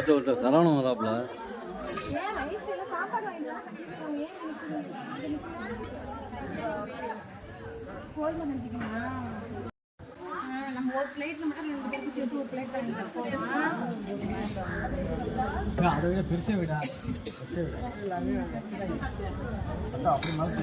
பத்து விட்ட சரவணம் வராப்புல? அதை விட பெருசே விடா. பெருசே விடா. அப்படி மாதிரி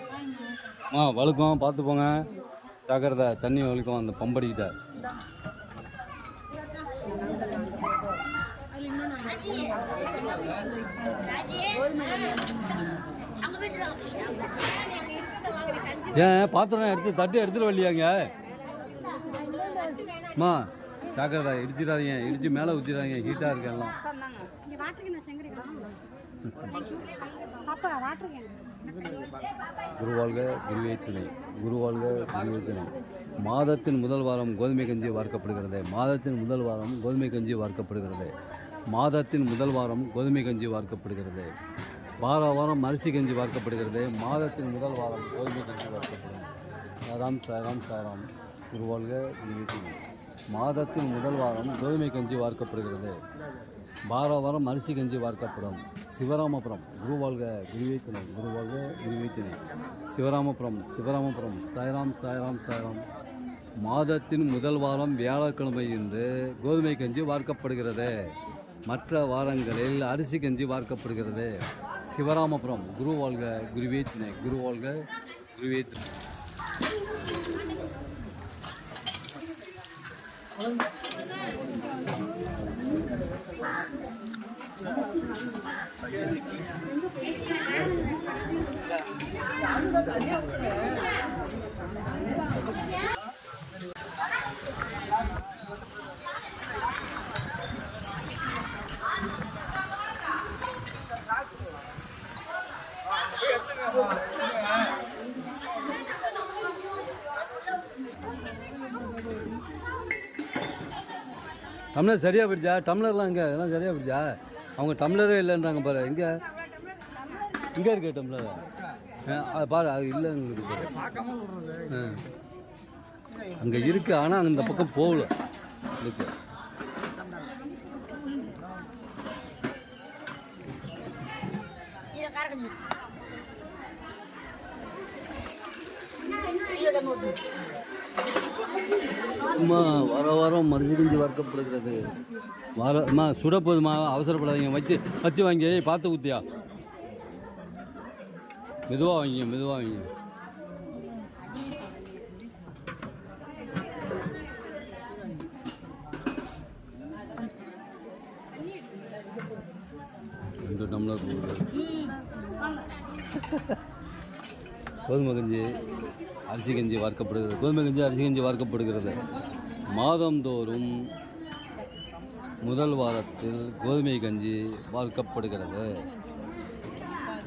ஆ வழுக்கம் பார்த்து போங்க. ஜாக்கிரதை தண்ணி வழுக்கும் அந்த பம்படிக்கிட்ட ஏன் பாத்திரம் எடுத்து தட்டு எடுத்துட்டு வரலையாங்க? அம்மா ஜாக்கிரதை இடிச்சிடாதீங்க. இடிச்சு மேலே ஊற்றிடாதீங்க ஹீட்டாக இருக்கு எல்லாம். இங்க வாட்டர் குருவாழ்க குருவே துணை குருவாழ்க குருவே துணை மாதத்தின் முதல் வாரம் கோதுமை கஞ்சி வார்க்கப்படுகிறது. மாதத்தின் முதல் வாரம் கோதுமை கஞ்சி வார்க்கப்படுகிறது. மாதத்தின் முதல் வாரம் கோதுமை கஞ்சி வார்க்கப்படுகிறது. வார வாரம் அரிசி கஞ்சி வார்க்கப்படுகிறது. மாதத்தின் முதல் வாரம் கோதுமை கஞ்சி வார்க்கப்படுகிறது. சாராம் சாராம் சாராம் குருவாழ்க குருவே துணை மாதத்தின் முதல் வாரம் கோதுமை கஞ்சி வார்க்கப்படுகிறது. வார வாரம் அரிசி கஞ்சி வார்க்கப்படும் சிவராமபுரம் குருவாழ்க குருவைத்தினை குருவாழ்க குருவைத்தினை சிவராமபுரம் சிவராமபுரம் சாய்ராம் சாய்ராம் சாய்ராம். மாதத்தின் முதல் வாரம் வியாழக்கிழமை இன்று கோதுமை கஞ்சி வார்க்கப்படுகிறது. மற்ற வாரங்களில் அரிசி கஞ்சி வார்க்கப்படுகிறது. சிவராமபுரம் குருவாழ்க குருவே குருவேத்தினை குருவாழ்க குருவே டம்ளர் சரியாக போயிடுச்சா? டம்ளர்லாம் இங்கே எல்லாம் சரியாக போயிடுச்சா? அவங்க டம்ளரே இல்லைன்றாங்க பாரு. எங்கே? இங்கே இருக்கு டம்ளர்? அது பாரு அது இல்லைன்னு. அங்கே இருக்கு ஆனால் அந்த பக்கம் போகல. இருக்கு. அம்மா வார வாரம் மரிசி குஞ்சு வறுக்கப்படுகிறது. வார அம்மா சுட போதுமா? அவசரப்படாதீங்க. வச்சு வச்சு வாங்கி பார்த்து ஊத்தியா? மெதுவாக வாங்கிங்க மெதுவாக வாங்கிங்க ரெண்டு டம்ளர் கோதுமை கஞ்சி அரிசி கஞ்சி வார்க்கப்படுகிறது. கோதுமை கஞ்சி அரிசி கஞ்சி வார்க்கப்படுகிறது. மாதந்தோறும் முதல் வாரத்தில் கோதுமை கஞ்சி வார்க்கப்படுகிறது.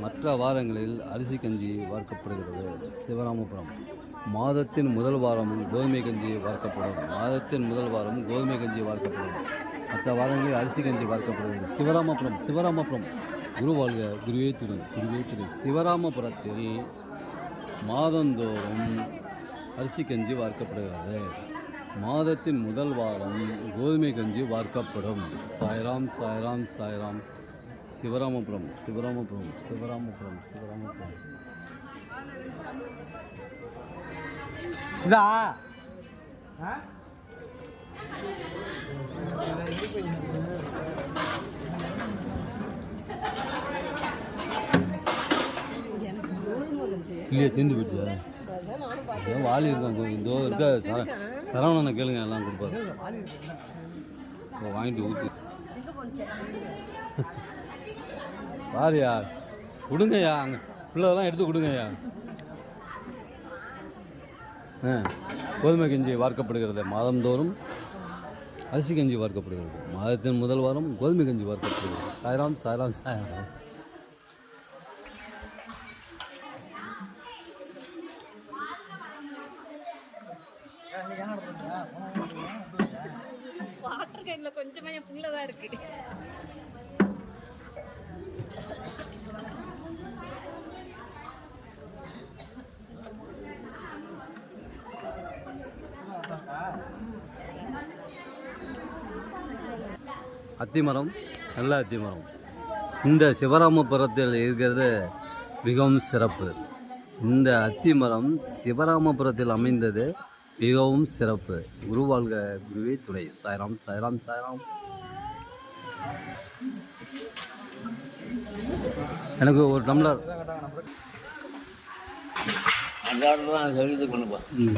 மற்ற வாரங்களில் அரிசி கஞ்சி வார்க்கப்படுகிறது. சிவராமபுரம். மாதத்தின் முதல் வாரமும் கோதுமை கஞ்சி வார்க்கப்படும். மாதத்தின் முதல் வாரமும் கோதுமை கஞ்சி வார்க்கப்படும். மற்ற வாரங்களில் அரிசி கஞ்சி வார்க்கப்படுகிறது. சிவராமபுரம் சிவராமபுரம். குருவாழ்க குருவே துணை குருவே திரு சிவராமபுரத்தில் மாதந்தோறும் அரிசி கஞ்சி வார்க்கப்படுகிறது. மாதத்தின் முதல் வாரம் கோதுமை கஞ்சி வார்க்கப்படும். சாய்ராம் சாய்ராம் சாய்ராம். சிவராமபுரம் சிவராமபுரம் சிவராமபுரம் சிவராமபுரம். இதா. இல்லையே தீர்ந்து போச்சு ஏன் வாலி இருக்கான் இதோ இருக்க சர சரவணனை கேளுங்க எல்லாம் கொடுப்பாரு. வாங்கிட்டு ஊற்றி பாருயா கொடுங்கய்யா. அங்கே பிள்ளைலாம் எடுத்து கொடுங்கய்யா. ஆ, கோதுமை கஞ்சி வார்க்கப்படுகிறது மாதந்தோறும் அரிசி கஞ்சி வார்க்கப்படுகிறது. மாதத்தின் முதல் வாரம் கோதுமை கஞ்சி வார்க்கப்படுகிறது. சாய்ராம் சாய்ராம் சாய்ராம். வாட்டர் கேன்ல கொஞ்சமா என் புள்ள இருக்கு. அத்திமரம் நல்ல அத்திமரம். இந்த சிவராமபுரத்தில் இருக்கிறது மிகவும் சிறப்பு. இந்த அத்திமரம் சிவராமபுரத்தில் அமைந்தது மிகவும் சிறப்பு. குருவாழ்க குருவே துணை. சாய்ராம் சாய்ராம் சாய்ராம். எனக்கு ஒரு டம்ளர். ம்.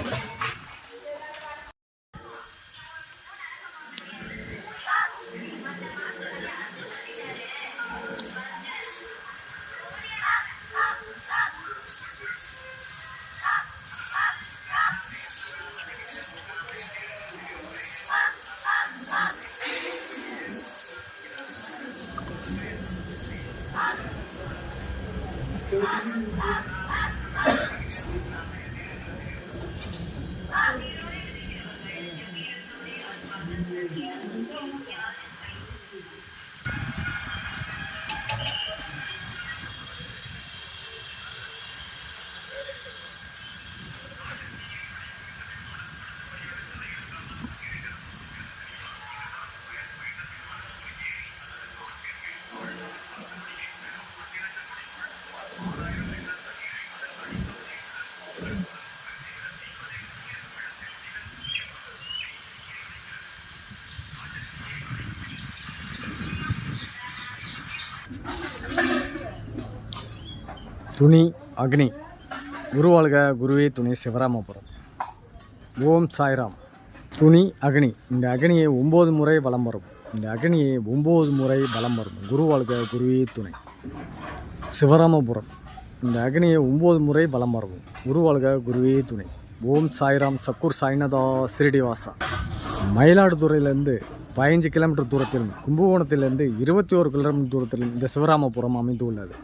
துணி அக்னி. குருவாழ்க குருவே துணை சிவராமபுரம். ஓம் சாய்ராம். துணி அக்னி. இந்த அக்னியை ஒம்பது முறை வலம் வரும். இந்த அக்னியை ஒம்பது முறை வலம் வரும். குருவாழ்க குருவே துணை. சிவராமபுரம். இந்த அக்னியை ஒம்பது முறை பலம் வரவும் குருவாழ்க குருவே துணை. ஓம் சாய்ராம். சக்கூர் சாய்நாதா ஸ்ரீடிவாசா மயிலாடுதுறையிலேருந்து பதினஞ்சு கிலோமீட்டர் தூரத்திலும் கும்பகோணத்திலிருந்து இருபத்தி ஒரு கிலோமீட்டர் தூரத்திலும் இந்த சிவராமபுரம் அமைந்துள்ளது.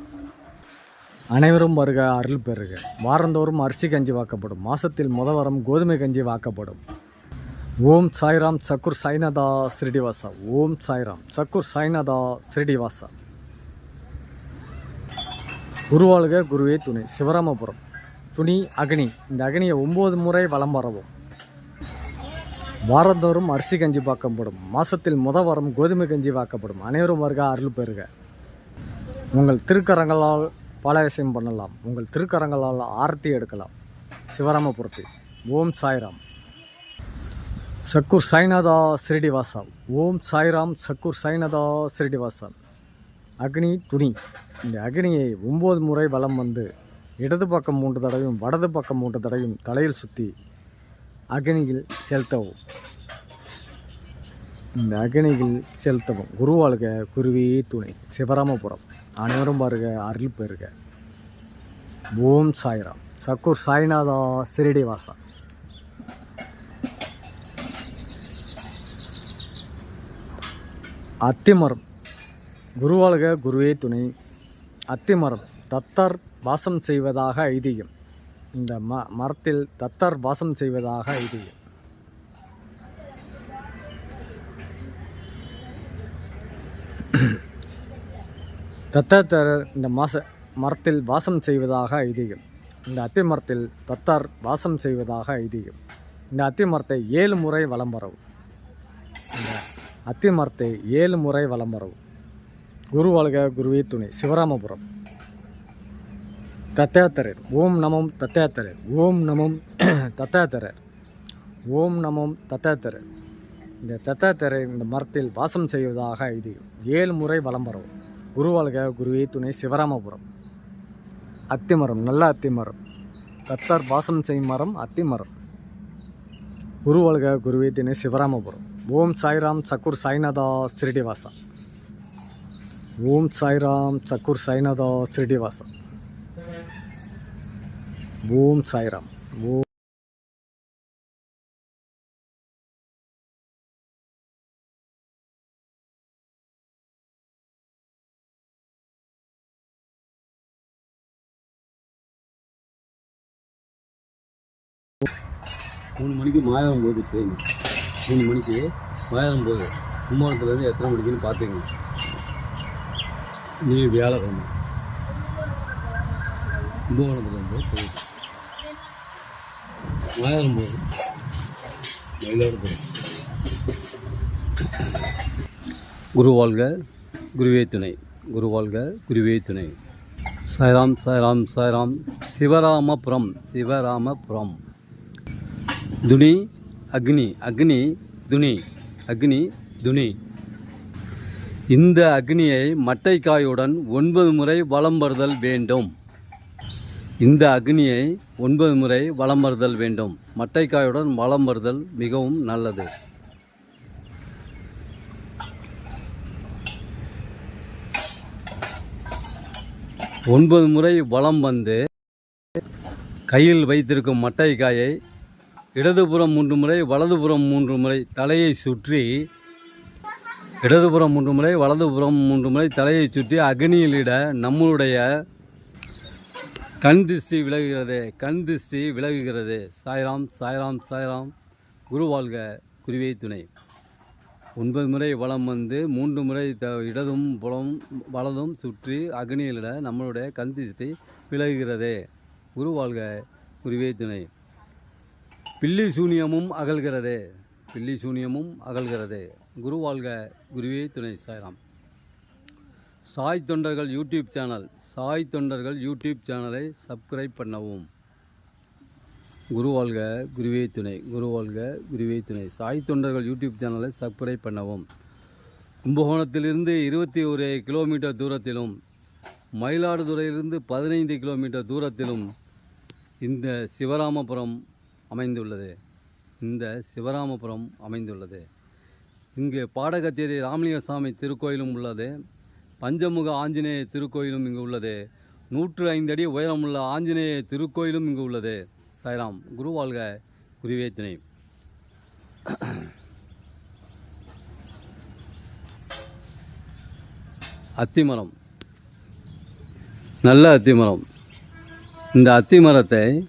அனைவரும் வருக அருள் பெறுக. வாரந்தோறும் அரிசி கஞ்சி வாக்கப்படும். மாசத்தில் முத வாரம் கோதுமை கஞ்சி வாக்கப்படும். ஓம் சாய்ராம் சக்குர் சாய்நாதா ஸ்ரீடிவாசா ஓம் சாய்ராம் சக்குர் சாய்நாதா ஸ்ரீடிவாசா குருவாளுக குருவே துணை. சிவராமபுரம். துணி அக்னி. இந்த அக்னியை ஒம்பது முறை வலம் வரவும். வாரந்தோறும் அரிசி கஞ்சி வாக்கப்படும். மாசத்தில் முத வாரம் கோதுமை கஞ்சி வாக்கப்படும். அனைவரும் வருக அருள் பெறுக. உங்கள் திருக்கரங்களால் பல விஷயம் பண்ணலாம். உங்கள் திருக்கரங்களால் ஆர்த்தி எடுக்கலாம். சிவராமபுரத்தில் ஓம் சாய்ராம். சக்கூர் சாய்நாதா ஸ்ரீடிவாசா ஓம் சாய்ராம் சக்கூர் சாய்நாதா ஸ்ரீடிவாசா அக்னி துணி. இந்த அக்னியை ஒம்பது முறை வலம் வந்து இடது பக்கம் மூன்று தடவையும் வடது பக்கம் மூன்று தடவையும் தலையில் சுற்றி அக்னியில் செலுத்தவும். இந்த அக்னியில் செலுத்தவும் குருவாளுக குருவே துணை. சிவராமபுரம். அனைவரும் பாருக அருள் பெறுக. ஓம் சாய்ராம். சக்கூர் சாய்நாதா சிறிடிவாசா அத்திமரம். குருவாளுக குருவே துணை. அத்திமரம். தத்தர் வாசம் செய்வதாக ஐதீகம். இந்த ம மரத்தில் தத்தர் வாசம் செய்வதாக ஐதீகம். தத்தாத்தரர் இந்த மாச மரத்தில் வாசம் செய்வதாக ஐதீகம். இந்த அத்தி மரத்தில் தத்தார் வாசம் செய்வதாக ஐதீகம். இந்த அத்தி மரத்தை ஏழு முறை வலம் வரவும். இந்த அத்தி மரத்தை ஏழு முறை வலம் வரவும். குரு வாழ்க குருவே துணை சிவராமபுரம். தத்தாத்தரர் ஓம் நமம் தத்தாத்தரர் ஓம் நமம் தத்தாத்தரர் ஓம் நமம் தத்தாத்தரர். இந்த தத்தாத்தரர் இந்த மரத்தில் வாசம் செய்வதாக ஐதீகம். ஏழு முறை வலம் வரவும். குருவாழ்க குருவே துணை சிவராமபுரம். அத்திமரம் நல்ல அத்திமரம். கத்தார் பாசம் செய்யும் மரம் அத்திமரம். குருவாழ்க குருவே துணை சிவராமபுரம். ஓம் சாய்ராம் சக்கூர் சாய்நாதா ஸ்ரீடிவாசா ஓம் சாய்ராம் சக்கூர் சாய்நாதா ஸ்ரீடிவாசா ஓம் சாய்ராம். ஓம் மூணு மணிக்கு மாயாரம் போகுது ட்ரெயின் மூணு மணிக்கு மாயாரம் போகுது கும்பகோணத்துலேருந்து எத்தனை மணிக்குன்னு பார்த்துங்க? நீ வியாழக்கிழமை கும்பகோணத்துலேருந்து போகுது மாயாரம் போகுது மயிலாடுதுறை குருவாழ்க குருவே துணை. குருவாழ்க குருவே துணை. சாய்ராம் சாய்ராம் சாய்ராம். சிவராமபுரம் சிவராமபுரம். துனி அக்னி அக்னி துனி அக்னி துனி இந்த அக்னியை மட்டைக்காயுடன் ஒன்பது முறை வலம் வருதல் வேண்டும். இந்த அக்னியை ஒன்பது முறை வலம் வருதல் வேண்டும். மட்டைக்காயுடன் வலம் வருதல் மிகவும் நல்லது. ஒன்பது முறை வலம் வந்து கையில் வைத்திருக்கும் மட்டைக்காயை இடதுபுறம் மூன்று முறை வலதுபுறம் மூன்று முறை தலையை சுற்றி இடதுபுறம் மூன்று முறை வலதுபுறம் மூன்று முறை தலையை சுற்றி அக்னியிலிட நம்மளுடைய கண் திருஷ்டி விலகுகிறது கண் திருஷ்டி விலகுகிறது. சாய்ராம் சாய்ராம் சாய்ராம். குரு வாழ்க குருவே துணை. ஒன்பது முறை வலம் வந்து மூன்று முறை த இடதும் புலம் வலதும் சுற்றி அக்னியிலிட நம்மளுடைய கண் திருஷ்டி விலகுகிறது. குரு வாழ்க குருவே துணை. பில்லி சூனியமும் அகல்கிறது பில்லி சூனியமும் அகல்கிறது. குரு வாழ்க குருவே துணை சாய்ராம். சாய் தொண்டர்கள் யூடியூப் சேனல் சாய் தொண்டர்கள் யூடியூப் சேனலை சப்ஸ்கிரைப் பண்ணவும். குரு வாழ்க குருவே துணை குரு வாழ்க குருவே துணை. சாய் தொண்டர்கள் யூடியூப் சேனலை சப்ஸ்கிரைப் பண்ணவும். கும்பகோணத்திலிருந்து இருபத்தி ஒரு கிலோமீட்டர் தூரத்திலும் மயிலாடுதுறையிலிருந்து பதினைந்து கிலோமீட்டர் தூரத்திலும் இந்த சிவராமபுரம் அமைந்துள்ளது. இந்த சிவராமபுரம் அமைந்துள்ளது. இங்கு பாடகத்தேரி ராமலிங்கசாமி திருக்கோயிலும் உள்ளது. பஞ்சமுக ஆஞ்சநேய திருக்கோயிலும் இங்கு உள்ளது. நூற்று ஐந்து அடி உயரமுள்ள ஆஞ்சநேய திருக்கோயிலும் இங்கு உள்ளது. சாய்ராம் குருவாழ்க குருவேத்தினை. அத்திமரம். நல்ல அத்திமரம். இந்த அத்திமரத்தை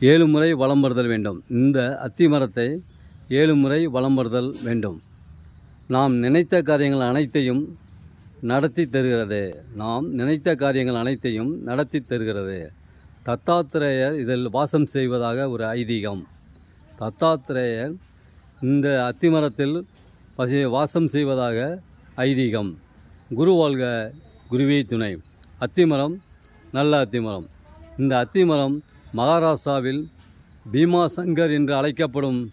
ஏழு முறை வலம் வருதல் வேண்டும். இந்த அத்தி மரத்தை ஏழு முறை வலம் வருதல் வேண்டும். நாம் நினைத்த காரியங்கள் அனைத்தையும் நடத்தி தருகிறது. நாம் நினைத்த காரியங்கள் அனைத்தையும் நடத்தி தருகிறது. தத்தாத்திரேயர் இதில் வாசம் செய்வதாக ஒரு ஐதீகம். தத்தாத்திரேயர் இந்த அத்திமரத்தில் வசி வாசம் செய்வதாக ஐதீகம். குரு வாழ்க குருவே துணை. அத்திமரம் நல்ல அத்திமரம். இந்த அத்திமரம் மகாராஷ்டிராவில் பீமா சங்கர் என்று அழைக்கப்படும்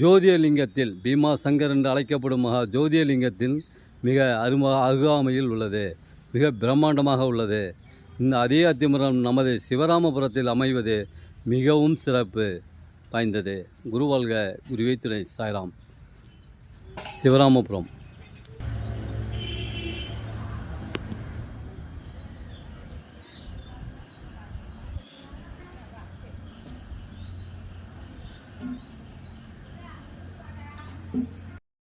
ஜோதியலிங்கத்தில் பீமா சங்கர் என்று அழைக்கப்படும் மகா ஜோதியலிங்கத்தில் மிக அருமா அருகாமையில் உள்ளது மிக பிரம்மாண்டமாக உள்ளது. இந்த அதே அத்திமரம் நமது சிவராமபுரத்தில் அமைவது மிகவும் சிறப்பு வாய்ந்தது. குருவாழ்க குருவே துணை சாய்ராம். சிவராமபுரம்.